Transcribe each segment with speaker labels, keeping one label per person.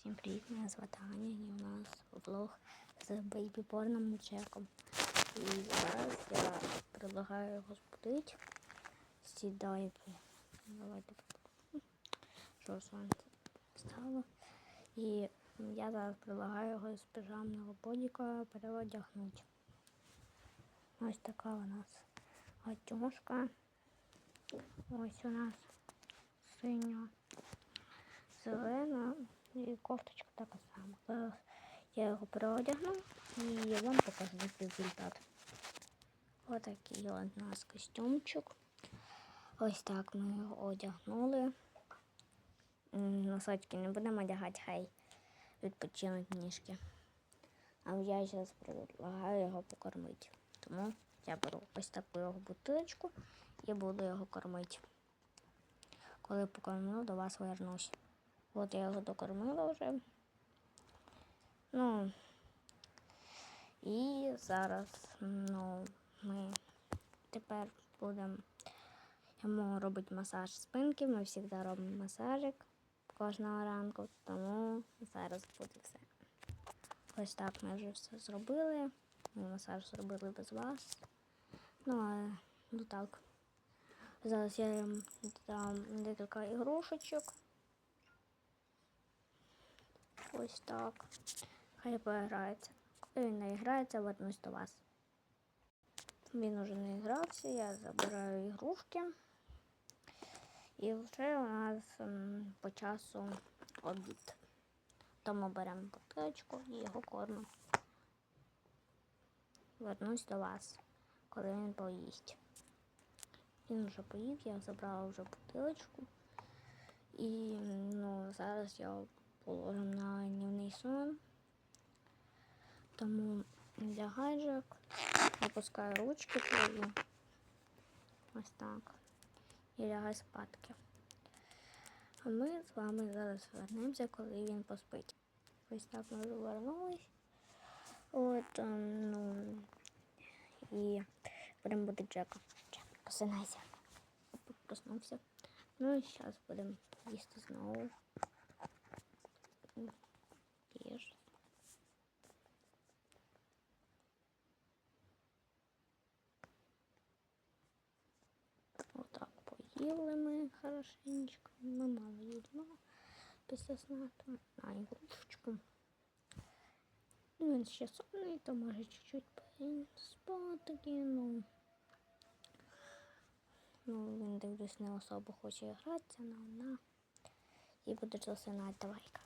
Speaker 1: Всім привіт, мене звати Аня і у нас влог з бейбіборном Джеком. І зараз я предлагаю його збудити. Сідайте. Давайте що сонце стало. І я зараз предлагаю його з піжамного бодіка переодягнути. Ось така у нас гатюшка. Ось у нас синя зелена і кофточка така сама. Я його переодягну і вам покажу результат. Отакий от у нас костюмчик. Ось так ми його одягнули. Носочки не будемо одягати, хай відпочинуть ніжки. А я зараз предлагаю його покормити. Тому я беру ось таку його бутилочку і буду його кормити. Коли покормлю, до вас вернусь. От я його докормила вже. Ну і зараз ну, ми тепер будемо йому робити масаж спинки. Ми завжди робимо масажик кожного ранку, тому зараз буде все. Ось так ми вже все зробили. Ми масаж зробили без вас. Ну, а ну так. Зараз я їм дам декілька ігрушечок. Ось так. Хай поіграється. Коли він не грається, вернусь до вас. Він уже не грався, я забираю ігрушки. І вже у нас по часу обід. Тому беремо бутилочку і його кормимо. Вернусь до вас, коли він поїсть. Він вже поїв, я забрала вже бутилочку. І ну, зараз я положимо на дневний сон. Тому лягай Джек, опускаю ручки твої. Ось так. І лягай спадки. А ми з вами зараз вернемося, коли він поспить. Ось так ми вже вернулись. От, ем, ну, і будемо бути Джека. Джек, просинайся. Проснувся. Ну і зараз будемо їсти знову. Поїли ми хорошенечко. Ми мало їдемо після сна. то На ігрушечку. Ну, він ще сонний, то може чуть-чуть спати, ну. Ну, він дивлюсь, не особо хоче гратися, але вона. І будеш засинати давай-ка.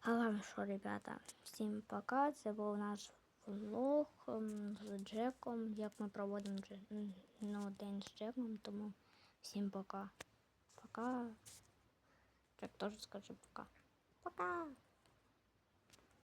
Speaker 1: А вам що, ребята, всім пока. Це був наш влог ем, з Джеком, як ми проводимо ну, день з Джеком, тому всім пока. Пока. Джек теж скаже пока. Пока.